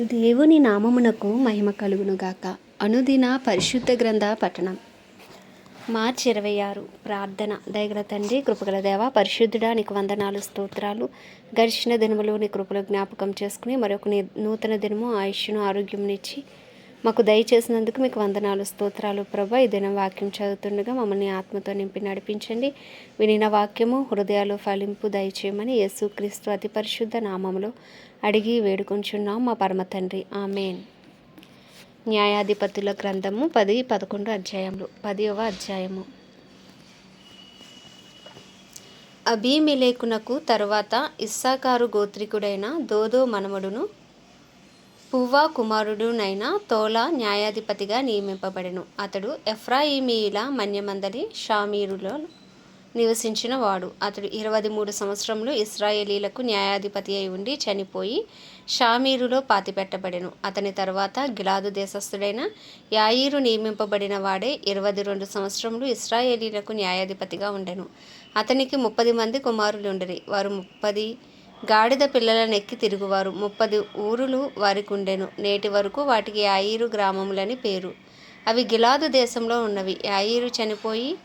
దేవుని నామమునకు మహిమ కలుగునుగాక. అనుదిన పరిశుద్ధ గ్రంథ పఠనం. మార్చి ఇరవై ఆరు ప్రార్థన. దయగల తండ్రి కృపగల దేవ పరిశుద్ధుడా నీకు వందనాలు స్తోత్రాలు. గడిచిన దినములు నీ కృపలు జ్ఞాపకం చేసుకుని మరొక నూతన దినము ఆయుష్ను ఆరోగ్యంనిచ్చి మాకు దయచేసినందుకు మీకు వందనాలు స్తోత్రాలు. ప్రభా ఈ దినం వాక్యం చదువుతుండగా మమ్మల్ని ఆత్మతో నింపి నడిపించండి. వినిన వాక్యము హృదయాలు ఫలింపు దయచేయమని యేసుక్రీస్తు అతి పరిశుద్ధ నామములో అడిగి వేడుకొంచున్నాం మా పరమ తండ్రి. ఆమెన్. న్యాయాధిపతుల గ్రంథము పది పదకొండు అధ్యాయములు. పదివ అధ్యాయము. అభిమిలేకునకు తరువాత ఇస్సాకారు గోత్రికుడైన దోదో మనముడును పువ్వా కుమారుడునైన తోలా న్యాయాధిపతిగా నియమింపబడెను. అతడు ఎఫ్రాయిమీయుల మన్యమందలి షామీరులో నివసించిన వాడు. అతడు ఇరవై మూడు సంవత్సరములు ఇస్రాయేలీలకు న్యాయాధిపతి అయి ఉండి చనిపోయి షామీరులో పాతిపెట్టబడెను. అతని తర్వాత గిలాదు దేశస్థుడైన యాయీరు నియమింపబడిన వాడే ఇరవై రెండు సంవత్సరములు ఇస్రాయేలీలకు న్యాయాధిపతిగా ఉండెను. అతనికి ముప్పది మంది కుమారులు ఉండరి వారు ముప్పది గాడిద పిల్లల నెక్కి తిరుగువారు. ముప్పది ఊరులు వారికి ఉండెను నేటి వరకు వాటికి యాయిరు గ్రామములని పేరు. అవి గిలాదు దేశంలో ఉన్నవి. యాయిరు చనిపోయి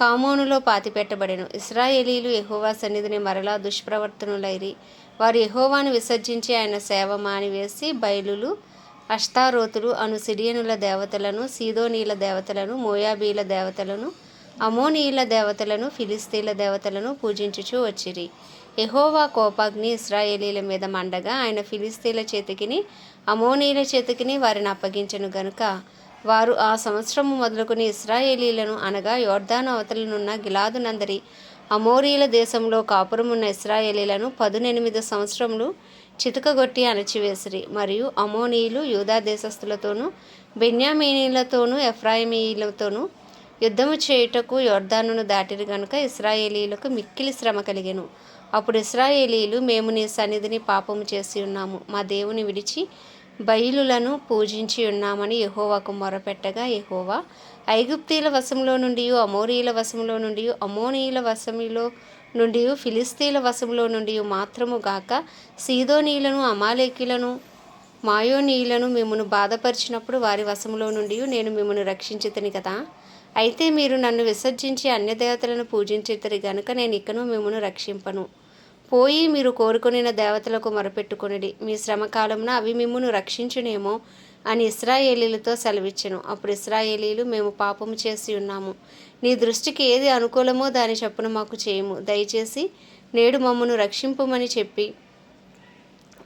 కామోనులో పాతిపెట్టబడెను. ఇస్రాయేలీలు ఎహోవా సన్నిధిని మరలా దుష్ప్రవర్తనులైరి. వారు ఎహోవాను విసర్జించి ఆయన సేవ మానివేసి బయలులు అష్టారోతులు అను సిడియనుల దేవతలను సీదోనీల దేవతలను మోయాబీల దేవతలను అమోనీయుల దేవతలను ఫిలిస్తీన్ల దేవతలను పూజించుచూ వచ్చిరి. ఎహోవా కోపాగ్ని ఇస్రాయేలీల మీద మండగా ఆయన ఫిలిస్తీన్ల చేతికిని అమోనీల చేతికిని వారిని అప్పగించను గనుక. వారు ఆ సంవత్సరము మొదలుకుని ఇస్రాయేలీలను అనగా యోర్ధాను అవతలనున్న గిలాదునందరి అమోరీల దేశంలో కాపురమున్న ఇస్రాయేలీలను పదునెనిమిది సంవత్సరములు చితకగొట్టి అణచివేసిరి. మరియు అమోనీయులు యూదా దేశస్థులతోనూ బెన్యామీనీలతోనూ ఎఫ్రాయిమీలతోనూ యుద్ధము చేయుటకు యోర్దానును దాటిరు గనుక ఇస్రాయేలీలకు మిక్కిలి శ్రమ కలిగెను. అప్పుడు ఇస్రాయేలీలు మేము నీ సన్నిధిని పాపము చేసి ఉన్నాము. మా దేవుని విడిచి బయలులను పూజించి ఉన్నామని యహోవాకు మొరపెట్టగా యహోవా ఐగుప్తీల వశంలో నుండి అమోరీల వశంలో నుండి అమోనీయుల వశములో నుండి ఫిలిస్తీన్ల వశంలో నుండి మాత్రము గాక సీదోనీలను అమాలేకీలను మాయోనీయులను మిమ్మను బాధపరిచినప్పుడు వారి వశంలో నుండి నేను మిమ్మను రక్షించితిని కదా. అయితే మీరు నన్ను విసర్జించి అన్యదేవతలను పూజించితిరి గనుక నేను ఇకను మిమ్మను రక్షింపను. పోయి మీరు కోరుకొనిన దేవతలకు మొరపెట్టుకొనిడి. మీ శ్రమకాలమున అవి మిమ్మును రక్షించునేమో అని ఇస్రాయేలీలతో సెలవిచ్చెను. అప్పుడు ఇస్రాయేలీలు మేము పాపము చేసి ఉన్నాము. నీ దృష్టికి ఏది అనుకూలమో దాని చొప్పున మాకు చేయము. దయచేసి నేడు మమ్మను రక్షింపమని చెప్పి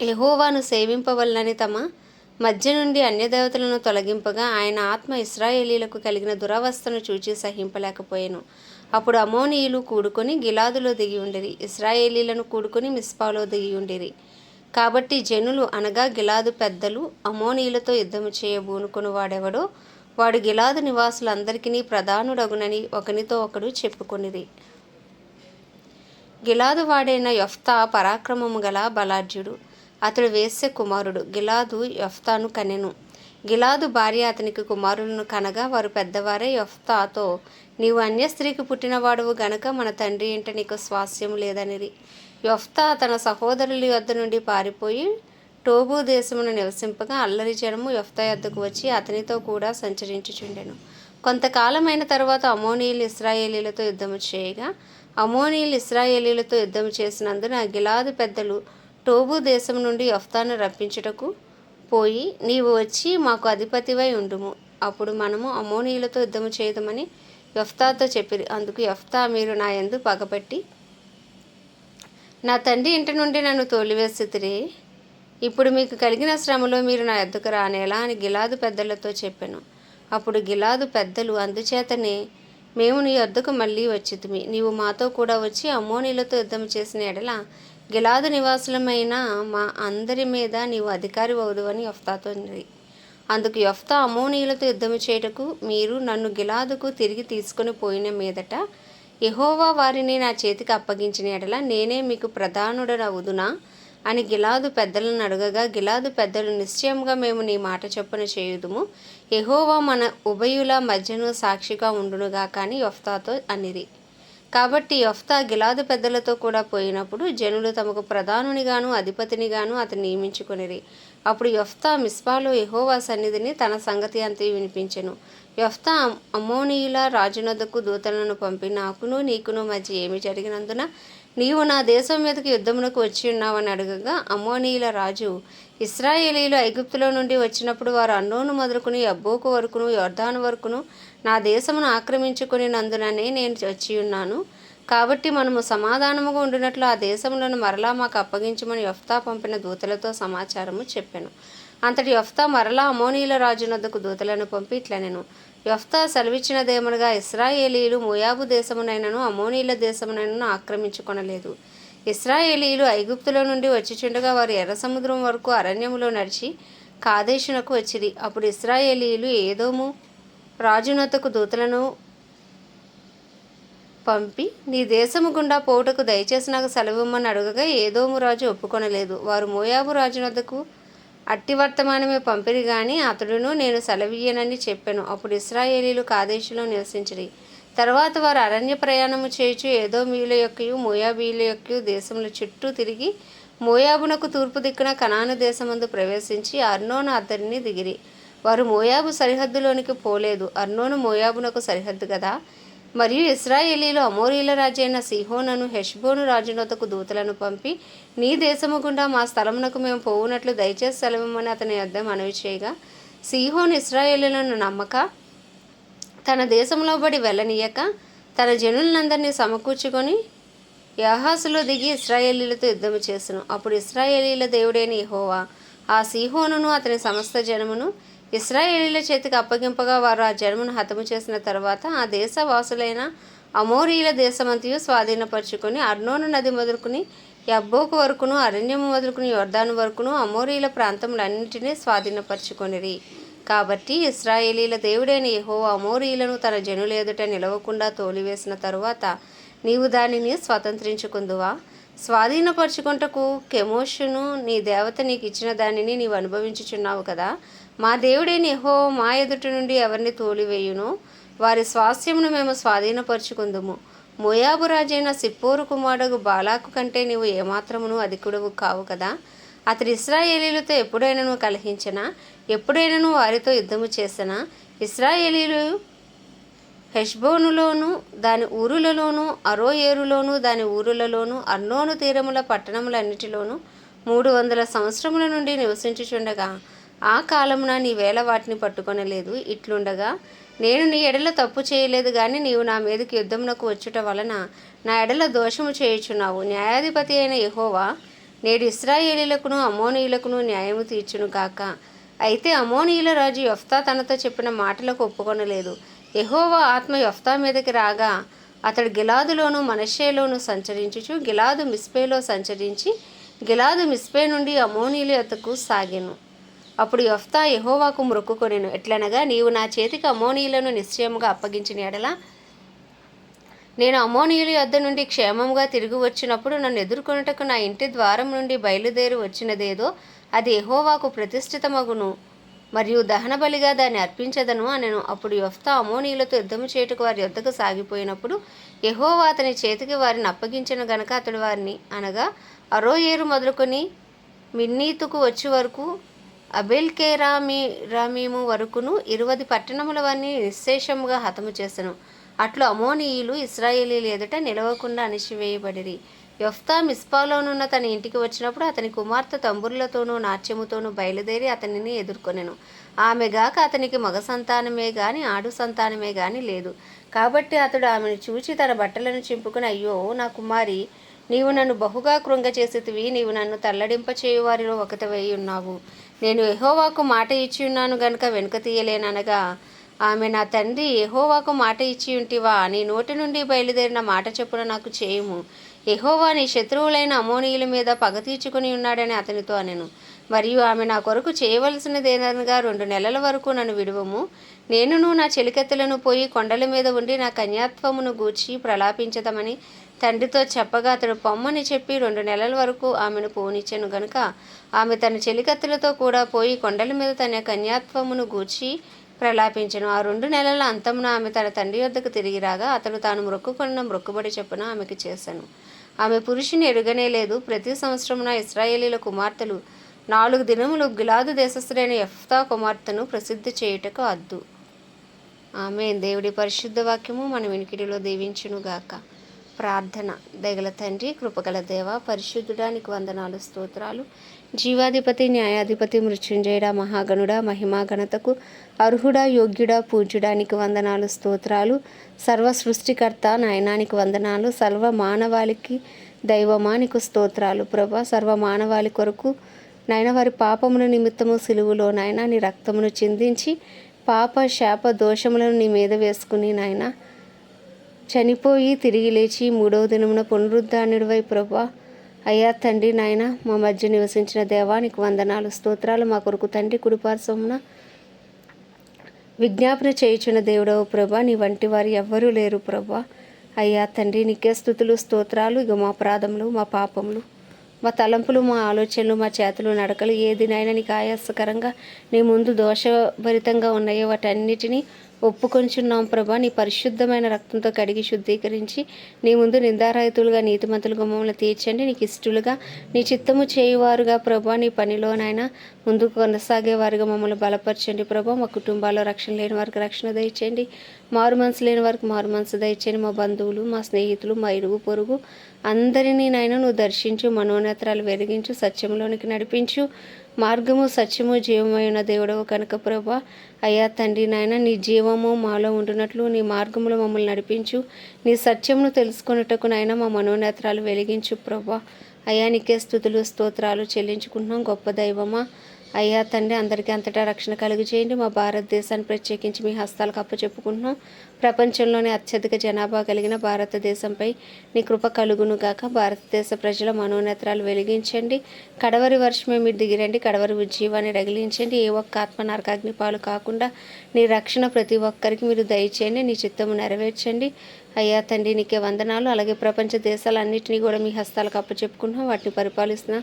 ఎహోవాను సేవింపవల్లని తమ మధ్య నుండి అన్యదేవతలను తొలగింపగా ఆయన ఆత్మ ఇస్రాయేలీలకు కలిగిన దురవస్థను చూచి సహింపలేకపోయాను. అప్పుడు అమోనీయులు కూడుకొని గిలాదులో దిగి ఉండిరి ఇస్రాయేలీలను కూడుకొని మిస్పాలో దిగి ఉండిరి కాబట్టి జనులు అనగా గిలాదు పెద్దలు అమోనీయులతో యుద్ధము చేయబూనుకొని వాడెవడో వాడు గిలాదు నివాసులందరికీ ప్రధానుడగునని ఒకనితో ఒకడు చెప్పుకొనిరి. గిలాదు వాడైన యొఫ్తా పరాక్రమము గల బలాఢ్యుడు. అతడు వేసే కుమారుడు. గిలాదు యొఫ్తాను కనెను. గిలాదు భార్య అతనికి కుమారులను కనగా వారు పెద్దవారే యొఫ్తాతో నీవు అన్య స్త్రీకి పుట్టినవాడువు గనక మన తండ్రి ఇంట నీకు స్వాస్యం లేదనిరి. యొఫ్తా తన సహోదరుల యొద్ద నుండి పారిపోయి టోబు దేశమును నివసింపగా అల్లరి జనము యొఫ్తా యొద్దకు వచ్చి అతనితో కూడా సంచరించుచుండెను. కొంతకాలమైన తర్వాత అమోనీయులు ఇస్రాయేలీలతో యుద్ధము చేయగా అమోనీయులు ఇస్రాయేలీలతో యుద్ధం చేసినందున గిలాదు పెద్దలు టోబు దేశం నుండి యఫ్తాను రప్పించుటకు పోయి నీవు వచ్చి మాకు అధిపతివై ఉండుము. అప్పుడు మనము అమోనీయులతో యుద్ధము చేయదమని యఫ్తాతో చెప్పిరి. అందుకు యఫ్తా మీరు నా ఎందు పగబట్టి నా తండ్రి ఇంటి నుండి నన్ను తోలివేసితిరి. ఇప్పుడు మీకు కలిగిన శ్రమలో మీరు నా ఎద్దుకు రానేలా అని గిలాదు పెద్దలతో చెప్పాను. అప్పుడు గిలాదు పెద్దలు అందుచేతనే మేము నీ వద్దకు మళ్ళీ వచ్చితిమి. నీవు మాతో కూడా వచ్చి అమ్మోనీలతో యుద్ధం చేసిన ఎడల గిలాదు నివాసులమైన మా అందరి మీద నీవు అధికారి అవుదువని యఫ్తాతో అందుకు యఫ్తా అమోనీయులతో యుద్ధము చేయుటకు మీరు నన్ను గిలాదుకు తిరిగి తీసుకుని పోయిన మీదట యహోవా వారిని నా చేతికి అప్పగించిన ఎడల నేనే మీకు ప్రధానుడనవుదునా? అని గిలాదు పెద్దలను అడగగా గిలాదు పెద్దలు నిశ్చయంగా మేము నీ మాట చొప్పున చేయుదుము. ఎహోవా మన ఉభయుల మధ్యను సాక్షిగా ఉండునుగా కానీ యొఫ్తాతో అనిరి. కాబట్టి యఫ్తా గిలాదు పెద్దలతో కూడా పోయినప్పుడు జనులు తమకు ప్రధానునిగాను అధిపతినిగాను అతను నియమించుకునిరి. అప్పుడు యొఫ్తా మిస్పాలో యెహోవా సన్నిధిని తన సంగతి అంతే వినిపించెను. యొఫ్తా అమ్మోనియుల రాజునొద్దకు దూతలను పంపి నాకును నీకును మధ్య ఏమి జరిగినందున? నీవు నా దేశం మీదకి యుద్ధమునకు వచ్చి ఉన్నావని అడగగా అమ్మోనియుల రాజు ఇస్రాయేలీలు ఐగుప్తులో నుండి వచ్చినప్పుడు వారు అన్నోను మొదలుకుని అబ్బోకు వరకును యోర్ధాను వరకును నా దేశమును ఆక్రమించుకుని నందుననే నేను వచ్చి ఉన్నాను. కాబట్టి మనము సమాధానముగా ఉండినట్లు ఆ దేశములను మరలా మాకు అప్పగించమని యఫ్తా పంపిన దూతలతో సమాచారము చెప్పాను. అంతటి యఫ్తా మరలా అమోనీల రాజునద్దకు దూతలను పంపి ఇట్లా నేను యఫ్తా సెలవిచ్చినదేమనగా ఇస్రాయేలీలు మోయాబు దేశమునైనను అమోనీల దేశమునైనను ఆక్రమించుకొనలేదు. ఇస్రాయేలీలు ఐగుప్తులో నుండి వచ్చిచుండగా వారు ఎర్ర సముద్రం వరకు అరణ్యములో నడిచి కాదేశునకు వచ్చిరి. అప్పుడు ఇస్రాయేలీలు ఏదోము రాజునతకు దూతలను పంపి నీ దేశము గుండా పోవుటకు దయచేసి నాకు సెలవిమ్మని అడగగా ఏదోము రాజు ఒప్పుకొనలేదు. వారు మోయాబు రాజునతకు అట్టి వర్తమానమే పంపిరి గాని అతడును నేను సెలవీయనని చెప్పాను. అప్పుడు ఇస్రాయేలీలు కాదేశులో నివసించిరి. తర్వాత వారు అరణ్య ప్రయాణము చేయుచు ఏదో మీల యొక్కయు మోయాబీల యొక్కయు దేశముల చుట్టూ తిరిగి మోయాబునకు తూర్పు దిక్కున కనాను దేశమందు ప్రవేశించి అర్నోను అద్దరిని దిగిరి. వారు మోయాబు సరిహద్దులోనికి పోలేదు. అర్నోను మోయాబునకు సరిహద్దు కదా మరియు ఇస్రాయేలీలో అమోరీల రాజైన సిహోనను హెష్బోను రాజునొద్దకు దూతలను పంపి నీ దేశము గుండా మా స్థలమునకు మేము పోవునట్లు దయచేసి సెలవిమ్మని అతని యొద్ద మనవి చేయగా సిహోన్ ఇస్రాయేలీలను నమ్మక తన దేశంలో బడి వెళ్ళనీయక తన జనులందరినీ సమకూర్చుకొని యహాసులో దిగి ఇస్రాయేలీలతో యుద్ధం చేసను. అప్పుడు ఇస్రాయేలీల దేవుడైన ఇహోవా ఆ సీహోనును అతని సమస్త జనమును ఇస్రాయేలీల చేతికి అప్పగింపగా వారు ఆ జనమును హతము చేసిన తర్వాత ఆ దేశవాసులైన అమోరీల దేశమంతయు స్వాధీనపరుచుకొని అర్నోను నది మొదలుకుని యబ్బోకు వరకును అరణ్యము మొదలుకుని యోర్దాను వరకును అమోరీల ప్రాంతములన్నింటినీ స్వాధీనపరుచుకొనిరి. కాబట్టి ఇస్రాయేలీల దేవుడైన యహో అమోరీలను తన జనుల ఎదుట నిలవకుండా తోలివేసిన తరువాత నీవు దానిని స్వతంత్రించుకుందువా? స్వాధీనపరచుకుంటకు కెమోషును నీ దేవత నీకు ఇచ్చిన దానిని నీవు అనుభవించుచున్నావు కదా? మా దేవుడైన యహో మా ఎదుట నుండి ఎవరిని తోలివేయును? వారి స్వాస్థ్యమును మేము స్వాధీనపరుచుకుందుము. మోయాబు రాజైన సిప్పోరు కుమారుడు బాలాకు కంటే నీవు ఏమాత్రమును అధికుడవు కావు కదా? అతడు ఇస్రాయేలీలతో ఎప్పుడైనాను కలహించినా ఎప్పుడైనాను వారితో యుద్ధము చేసినా ఇస్రాయేలీలు హెష్బోనులోను దాని ఊరులలోను అరోయేరులోను దాని ఊరులలోను అర్నోను తీరముల పట్టణములన్నిటిలోను మూడు వందల సంవత్సరముల నుండి నివసించుచుండగా ఆ కాలమున నీ వేల వాటిని పట్టుకొనలేదు. ఇట్లుండగా నేను నీ ఎడల తప్పు చేయలేదు కానీ నీవు నా మీదకి యుద్ధమునకు వచ్చుట వలన నా ఎడల దోషము చేయుచున్నావు. న్యాయాధిపతి అయిన యహోవా నేడు ఇస్రాయేలీలకును అమోనీయులకును న్యాయము తీర్చును గాక. అయితే అమోనీయుల రాజు యొఫ్తా తనతో చెప్పిన మాటలకు ఒప్పుకొనలేదు. ఎహోవా ఆత్మ యొఫ్తా మీదకి రాగా అతడు గిలాదులోను మనషేలోను సంచరించుచు గిలాదు మిస్పేలో సంచరించి గిలాదు మిస్పే నుండి అమోనీయుల యొద్దకు సాగెను. అప్పుడు యొఫ్తా ఎహోవాకు మొక్కుకొనెను ఎట్లనగా నీవు నా చేతికి అమోనీయులను నిశ్చయముగా అప్పగించిన ఎడల నేను అమోనీయుల యొద్ద నుండి క్షేమంగా తిరిగి వచ్చినప్పుడు నన్ను ఎదుర్కొనుటకు నా ఇంటి ద్వారం నుండి బయలుదేరి వచ్చినదేదో అది ఎహోవాకు ప్రతిష్ఠితమగును. మరియు దహనబలిగా దాన్ని అర్పించదను అనెను. అప్పుడు యొఫ్తా అమోనీయులతో యుద్ధము చేయుటకు వారి యొద్దకు సాగిపోయినప్పుడు ఎహోవా అతని చేతికి వారిని అప్పగించిన గనక అతడు వారిని అనగా అరోయేరు మొదలుకొని మిన్నీతుకు వచ్చే వరకు అబెల్కేరామీ రామీము వరకును ఇరువది పట్టణముల వారిని నిశ్శేషముగా హతము చేసెను. అట్లు అమోనీయులు ఇస్రాయేలీల ఎదుట నిలవకుండా అణిచివేయబడిరి. యొఫ్తా మిస్పాలోనున్న తన ఇంటికి వచ్చినప్పుడు అతని కుమార్తె తంబురులతోనూ నాట్యముతోనూ బయలుదేరి అతనిని ఎదుర్కొనెను. ఆమె గాక అతనికి మగ సంతానమే గాని ఆడు సంతానమే గాని లేదు. కాబట్టి అతడు ఆమెను చూచి తన బట్టలను చింపుకుని అయ్యో నా కుమారి నీవు నన్ను బహుగా కృంగచేసితివి నీవు నన్ను తల్లడింప చేయు వారిలో ఒకటివై ఉన్నావు. నేను ఎహోవాకు మాట ఇచ్చి ఉన్నాను గనుక వెనుక తీయలేననగా ఆమె నా తండ్రి ఎహోవాకు మాట ఇచ్చి ఉంటివా? నీ నోటి నుండి బయలుదేరిన మాట చెప్పున నాకు చేయము. ఎహోవా నీ శత్రువులైన అమోనీయుల మీద పగ తీర్చుకుని ఉన్నాడని అతనితో అనెను. మరియు ఆమె నా కొరకు చేయవలసినదేనగా రెండు నెలల వరకు నన్ను విడువము. నేనును నా చెలికత్తెలను పోయి కొండల మీద ఉండి నా కన్యాత్వమును గూర్చి ప్రలాపించదమని తండ్రితో చెప్పగా అతడు పొమ్మని చెప్పి రెండు నెలల వరకు ఆమెను పోనిచ్చాను గనుక ఆమె తన చెలికత్తెలతో కూడా పోయి కొండల మీద తన కన్యాత్వమును గూర్చి ప్రలాపించను ఆ రెండు నెలల అంతమున ఆమె తన తండ్రి వద్దకు తిరిగి రాగా అతడు తాను మొక్కుకున్న మొక్కుబడి చొప్పున ఆమెకు చేశాను. ఆమె పురుషుని ఎరుగనే లేదు. ప్రతి సంవత్సరమున ఇస్రాయేలీల కుమార్తెలు నాలుగు దినములు గిలాదు దేశస్థుడైన ఎఫ్తా కుమార్తెను ప్రసిద్ధి చేయుటకు అద్దు. ఆమె దేవుడి పరిశుద్ధ వాక్యము మన వినికిడిలో దీవించునుగాక. ప్రార్థన దేగల తండ్రి కృపగల దేవ పరిశుద్ధుడానికి వందనాలు స్తోత్రాలు. జీవాధిపతి న్యాయాధిపతి మృత్యుంజయుడ మహాగణుడ మహిమా గణతకు అర్హుడా యోగ్యుడా పూజ్యుడానికి వందనాలు స్తోత్రాలు. సర్వ సృష్టికర్త నాయనానికి వందనాలు సర్వ మానవాళికి దైవమానికి స్తోత్రాలు. ప్రభా సర్వ మానవాళి కొరకు నాయన వారి పాపముల నిమిత్తము సిలువులో నాయన నీ రక్తమును చిందించి పాప శాప దోషములను నీ మీద వేసుకుని నాయనా చనిపోయి తిరిగి లేచి మూడవ దినమున పునరుద్ధానుడివై ప్రభా అయ్యా తండ్రి నాయన మా మధ్య నివసించిన దేవానికి వందనాలు స్తోత్రాలు మా కొరకు తండ్రి కుడిపార్శ్వమున విజ్ఞాపన చేయుచున్న దేవుడవు ప్రభా నీ వంటి వారు ఎవ్వరూ లేరు ప్రభా. అయ్యా తండ్రి నీకే స్థుతులు స్తోత్రాలు ఇక మా ప్రాధములు మా పాపములు మా తలంపులు మా ఆలోచనలు మా చేతులు నడకలు ఏదినైనా నీకు ఆయాసకరంగా నీ ముందు దోషభరితంగా ఉన్నాయో వాటన్నిటినీ ఒప్పుకొంచున్నాం ప్రభా. నీ పరిశుద్ధమైన రక్తంతో కడిగి శుద్ధీకరించి నీ ముందు నిందారాయితులుగా నీతిమంతులుగా మమ్మల్ని తీర్చండి. నీకు ఇష్టలుగా నీ చిత్తము చేయువారుగా ప్రభా. నీ పనిలోనైనా ముందుకు కొనసాగేవారుగా మమ్మల్ని బలపరచండి ప్రభా. మా కుటుంబాల్లో రక్షణ లేని వారికి రక్షణ దయచేయండి. మారు మనసు లేని వారికి మారు మనసు దయచేయండి. మా బంధువులు మా స్నేహితులు మా ఇరుగు పొరుగు అందరినీ నాయన నువ్వు దర్శించు మనోనేత్రాలు వెలిగించు సత్యంలోనికి నడిపించు మార్గము సత్యము జీవమైన దేవుడవు కనుక ప్రభా. అయ్యా తండ్రి నాయన నీ జీవము మాలో ఉంటున్నట్లు నీ మార్గములో మమ్మల్ని నడిపించు. నీ సత్యమును తెలుసుకున్నట్టుకు నాయన మా మనోనేత్రాలు వెలిగించు ప్రభా. అయ్యా నీకే స్థుతులు స్తోత్రాలు చెల్లించుకుంటున్నాం. గొప్ప దైవమా. అయ్యా తండ్రి అందరికీ అంతటా రక్షణ కలుగు చేయండి. మా భారతదేశాన్ని ప్రత్యేకించి మీ హస్తాలకు అప్పచెప్పుకుంటున్నాం ప్రపంచంలోనే అత్యధిక జనాభా కలిగిన భారతదేశంపై నీ కృప కలుగును గాక. భారతదేశ ప్రజల మనోనేత్రాలు వెలిగించండి. కడవరి వర్షమే మీరు దిగిరండి. కడవరి ఉజ్జీవాన్ని రగిలించండి. ఏ ఒక్క ఆత్మ నరకాగ్ని పాలు కాకుండా నీ రక్షణ ప్రతి ఒక్కరికి మీరు దయచేయండి. నీ చిత్తము నెరవేర్చండి. అయ్యా తండ్రి నీకే వందనాలు. అలాగే ప్రపంచ దేశాలన్నింటినీ కూడా మీ హస్తాలకు అప్పచెప్పుకుంటున్నాం. వాటిని పరిపాలిస్తున్న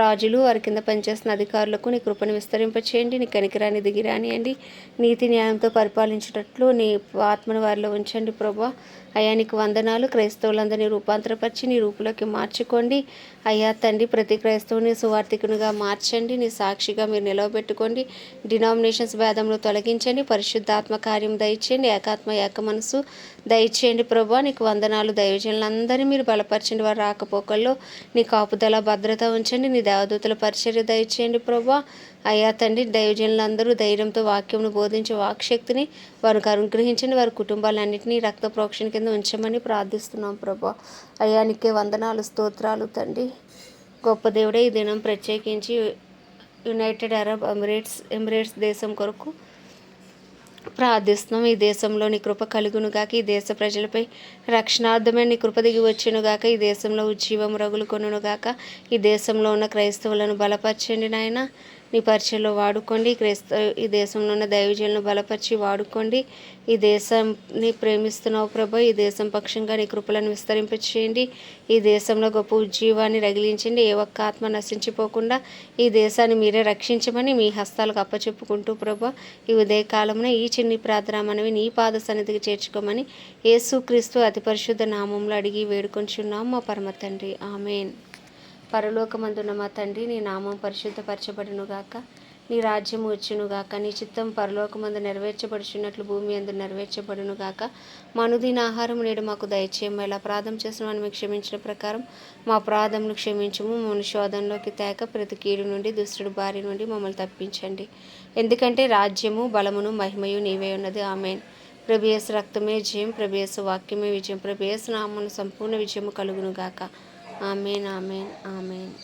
రాజులు వారి కింద పనిచేస్తున్న అధికారులకు నీ కృపను విస్తరింపచేయండి. నీ కనికిరాని దిగిరానియండి నీతి న్యాయంతో పరిపాలించేటట్లు నీ ఆత్మను వారిలో ఉంచండి ప్రభా. అయ్యా నీకు వందనాలు. క్రైస్తవులందరినీ రూపాంతరపరిచి నీ రూపులోకి మార్చుకోండి. అయ్యా తండ్రి ప్రతి క్రైస్తవుని సువార్థికునిగా మార్చండి. నీ సాక్షిగా మీరు నిలవబెట్టుకోండి. డినామినేషన్స్ భేదంలో తొలగించండి. పరిశుద్ధాత్మ కార్యం దయచేయండి. ఏకాత్మ ఏక మనసు దయచేయండి. ప్రభా నీకు వందనాలు. దైవజనులందరినీ మీరు బలపరచండి. వారు రాకపోకల్లో నీ కాపుదల భద్రత ఉంచండి. నీ దేవదూతల పరిచర్య దయచేయండి. ప్రభా అయ్యా తండ్రి దైవజనులందరూ ధైర్యంతో వాక్యంను బోధించే వాక్శక్తిని వారికి అనుగ్రహించండి వారి కుటుంబాలన్నింటినీ రక్త ప్రోక్షణ కింద ఉంచమని ప్రార్థిస్తున్నాం ప్రభా. అయ్యానికే వందనాలు స్తోత్రాలు తండ్రి. గొప్ప దేవుడే ఈ దినం ప్రత్యేకించి యునైటెడ్ అరబ్ ఎమిరేట్స్ ఎమిరేట్స్ దేశం కొరకు ప్రార్థిస్తున్నాం. ఈ దేశంలో నీ కృప కలుగును గాక. ఈ దేశ ప్రజలపై రక్షణార్థమైన నీ కృప దిగి వచ్చును గాక. ఈ దేశంలో ఉజ్జీవం రగులు కొనును గాక. ఈ దేశంలో ఉన్న క్రైస్తవులను బలపరచండి నాయన. నీ పరిచయలో వాడుకోండి. క్రైస్త ఈ దేశంలో ఉన్న దైవజనులను బలపరిచి వాడుకోండి. ఈ దేశాన్ని ప్రేమిస్తున్నావు ప్రభా. ఈ దేశం పక్షంగా నీ కృపలను విస్తరింపచేయండి. ఈ దేశంలో గొప్ప ఉజ్జీవాన్ని రగిలించండి. ఏ ఒక్క ఆత్మ నశించిపోకుండా ఈ దేశాన్ని మీరే రక్షించమని మీ హస్తాలకు అప్పచెప్పుకుంటూ ప్రభా ఈ ఉదయకాలంలో ఈ చిన్ని ప్రార్థన మనవి నీ పాద సన్నిధికి చేర్చుకోమని యేసుక్రీస్తు అతి పరిశుద్ధ నామంలో అడిగి వేడుకొంచున్నాం. మా పరమ తండ్రి. ఆమెన్. పరలోకమందున మా తండ్రి నీ నామం పరిశుద్ధపరచబడునుగాక. నీ రాజ్యము వచ్చునుగాక. నీ చిత్తం పరలోకమందు నెరవేర్చబడుచున్నట్లు భూమి అందు నెరవేర్చబడునుగాక. మనుదిన ఆహారం నేడు మాకు దయచేయము. ఎలా ప్రాధం చేసిన మనం క్షమించిన ప్రకారం మా ప్రాధములు క్షమించము. మమ్మల్ని శోధంలోకి తేక ప్రతి కీడు నుండి దుష్టుడు బారి నుండి మమ్మల్ని తప్పించండి. ఎందుకంటే రాజ్యము బలమును మహిమయు నీవే ఉన్నది. ఆమెన్. ప్రభేస్ రక్తమే జయం ప్రభేస్ వాక్యమే విజయం ప్రభేస్ నామను సంపూర్ణ విజయము కలుగునుగాక. Amen amen amen.